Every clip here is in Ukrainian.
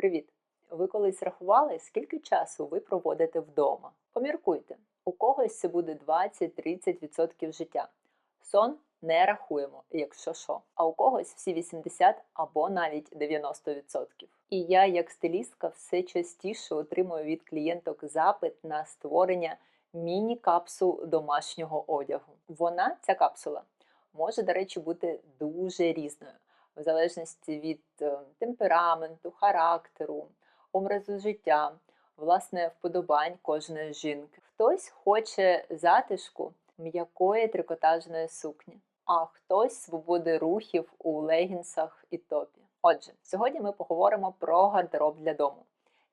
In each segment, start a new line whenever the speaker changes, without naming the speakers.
Привіт! Ви колись рахували, скільки часу ви проводите вдома? Поміркуйте, у когось це буде 20-30% життя. Сон не рахуємо, якщо що. А у когось всі 80 або навіть 90%. І я, як стилістка, все частіше отримую від клієнток запит на створення міні-капсул домашнього одягу. Вона, ця капсула, може, до речі, бути дуже різною, в залежності від е, темпераменту, характеру, образу життя, власне, вподобань кожної жінки. Хтось хоче затишку м'якої трикотажної сукні, а хтось свободи рухів у легінсах і топі. Отже, сьогодні ми поговоримо про гардероб для дому,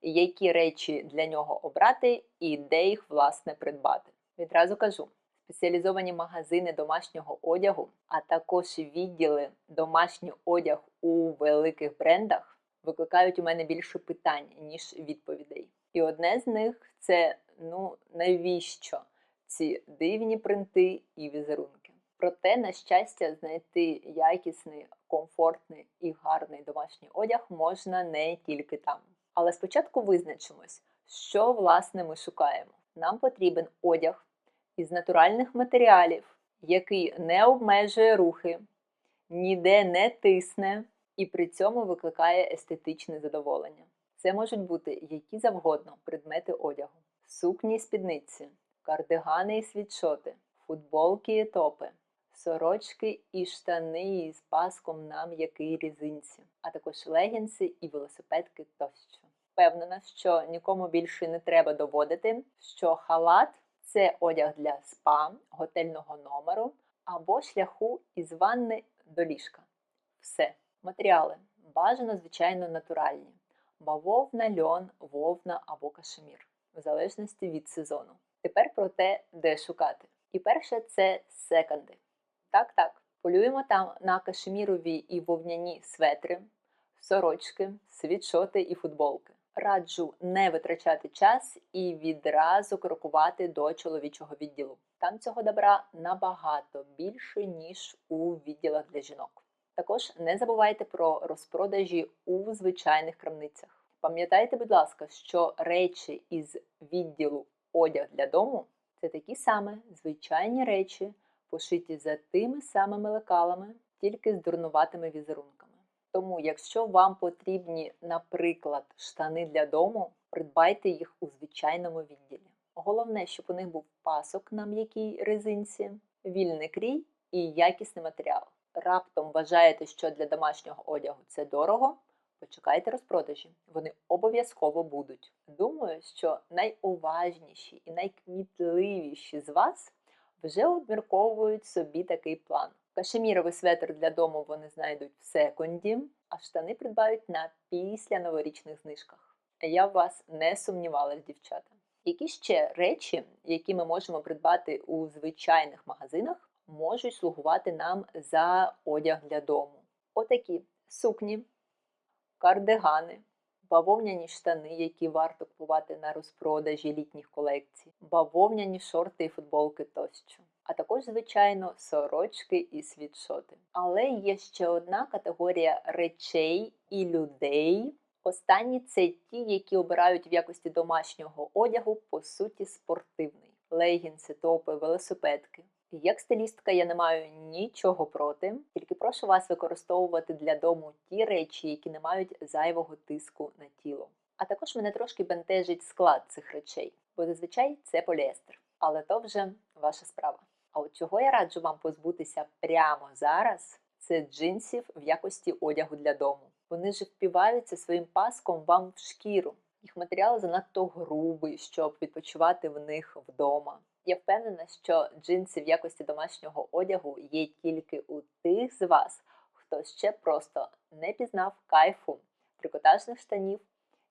які речі для нього обрати і де їх власне придбати. Відразу кажу. Спеціалізовані магазини домашнього одягу, а також відділи домашній одяг у великих брендах викликають у мене більше питань, ніж відповідей. І одне з них це ну навіщо ці дивні принти і візерунки. Проте, на щастя, знайти якісний, комфортний і гарний домашній одяг можна не тільки там. Але спочатку визначимось, що власне ми шукаємо. Нам потрібен одяг із натуральних матеріалів, який не обмежує рухи, ніде не тисне і при цьому викликає естетичне задоволення. Це можуть бути які завгодно предмети одягу, сукні спідниці, кардигани і світшоти, футболки і топи, сорочки і штани із паском на м'якій різинці, а також легінси і велосипедки тощо. Впевнена, що нікому більше не треба доводити, що халат це одяг для спа, готельного номеру або шляху із ванни до ліжка. Все. Матеріали бажано, звичайно, натуральні. Бавовна, льон, вовна або кашемір, в залежності від сезону. Тепер про те, де шукати. І перше це секонди. Так, так, полюємо там на кашемірові і вовняні светри, сорочки, світшоти і футболки. Раджу не витрачати час і відразу крокувати до чоловічого відділу. Там цього добра набагато більше, ніж у відділах для жінок. Також не забувайте про розпродажі у звичайних крамницях. Пам'ятайте, будь ласка, що речі із відділу одяг для дому це такі саме звичайні речі, пошиті за тими самими лекалами, тільки з дурнуватими візерунками. Тому, якщо вам потрібні, наприклад, штани для дому, придбайте їх у звичайному відділі. Головне, щоб у них був пасок на м'якій резинці, вільний крій і якісний матеріал. Раптом вважаєте, що для домашнього одягу це дорого, почекайте розпродажі. Вони обов'язково будуть. Думаю, що найуважніші і найкмітливіші з вас вже обмірковують собі такий план. Кашеміровий светр для дому вони знайдуть в секунді, а штани придбають на після новорічних знижках. Я в вас не сумнівалась, дівчата. Які ще речі, які ми можемо придбати у звичайних магазинах, можуть слугувати нам за одяг для дому? Отакі сукні, кардигани, бавовняні штани, які варто купувати на розпродажі літніх колекцій, бавовняні шорти і футболки тощо. А також, звичайно, сорочки і світшоти. Але є ще одна категорія речей і людей. Останні це ті, які обирають в якості домашнього одягу, по суті, спортивний. Легінси, топи, велосипедки. Як стилістка я не маю нічого проти, тільки прошу вас використовувати для дому ті речі, які не мають зайвого тиску на тіло. А також мене трошки бентежить склад цих речей, бо зазвичай це поліестер. Але то вже ваша справа. А от чого я раджу вам позбутися прямо зараз, це джинсів в якості одягу для дому. Вони ж впіваються своїм паском вам в шкіру. Їх матеріал занадто грубий, щоб відпочивати в них вдома. Я впевнена, що джинси в якості домашнього одягу є тільки у тих з вас, хто ще просто не пізнав кайфу трикотажних штанів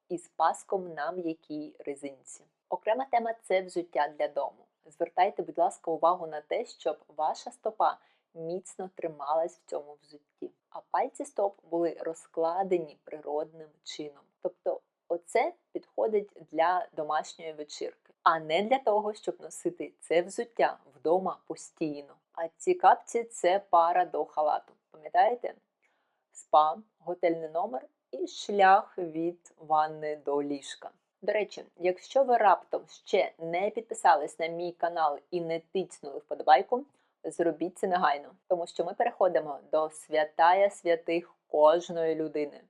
із паском на м'якій резинці. Окрема тема це взуття для дому. Звертайте, будь ласка, увагу на те, щоб ваша стопа міцно трималась в цьому взутті, а пальці стоп були розкладені природним чином. Тобто, оце підходить для домашньої вечірки, а не для того, щоб носити це взуття вдома постійно. А ці капці це пара до халату. Пам'ятаєте? Спа, готельний номер і шлях від ванни до ліжка. До речі, якщо ви раптом ще не підписались на мій канал і не тицнули вподобайку, зробіть це негайно, тому що ми переходимо до святая святих кожної людини.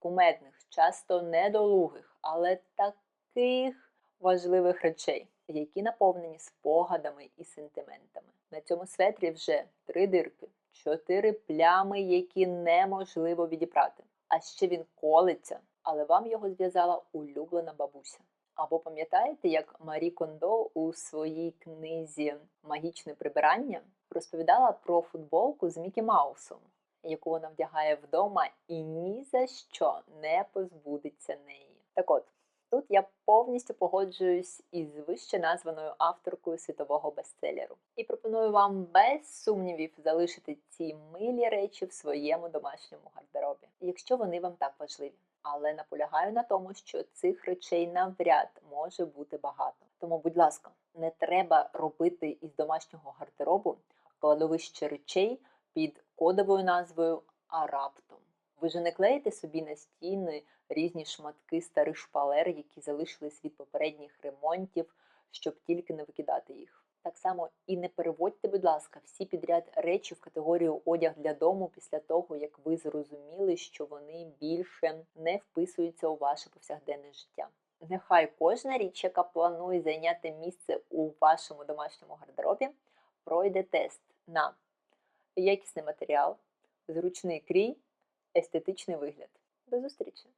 Кумедних, часто недолугих, але таких важливих речей, які наповнені спогадами і сентиментами. На цьому светрі вже три дирки, чотири плями, які неможливо відібрати. А ще він колиться, але вам його зв'язала улюблена бабуся. Або пам'ятаєте, як Марі Кондо у своїй книзі Магічне прибирання розповідала про футболку з Мікі Маусом, яку вона вдягає вдома і ні за що не позбудеться неї. Так от, тут я повністю погоджуюсь із вище названою авторкою світового бестселеру і пропоную вам без сумнівів залишити ці милі речі в своєму домашньому гардеробі, якщо вони вам так важливі. Але наполягаю на тому, що цих речей навряд може бути багато. Тому, будь ласка, не треба робити із домашнього гардеробу кладовище речей під кодовою назвою а раптом. Ви ж не клеїте собі на стіни різні шматки старих шпалер, які залишились від попередніх ремонтів, щоб тільки не викидати їх. Так само і не переводьте, будь ласка, всі підряд речі в категорію одяг для дому після того, як ви зрозуміли, що вони більше не вписуються у ваше повсякденне життя. Нехай кожна річ, яка планує зайняти місце у вашому домашньому гардеробі, пройде тест на якісний матеріал, зручний крій, естетичний вигляд. До зустрічі!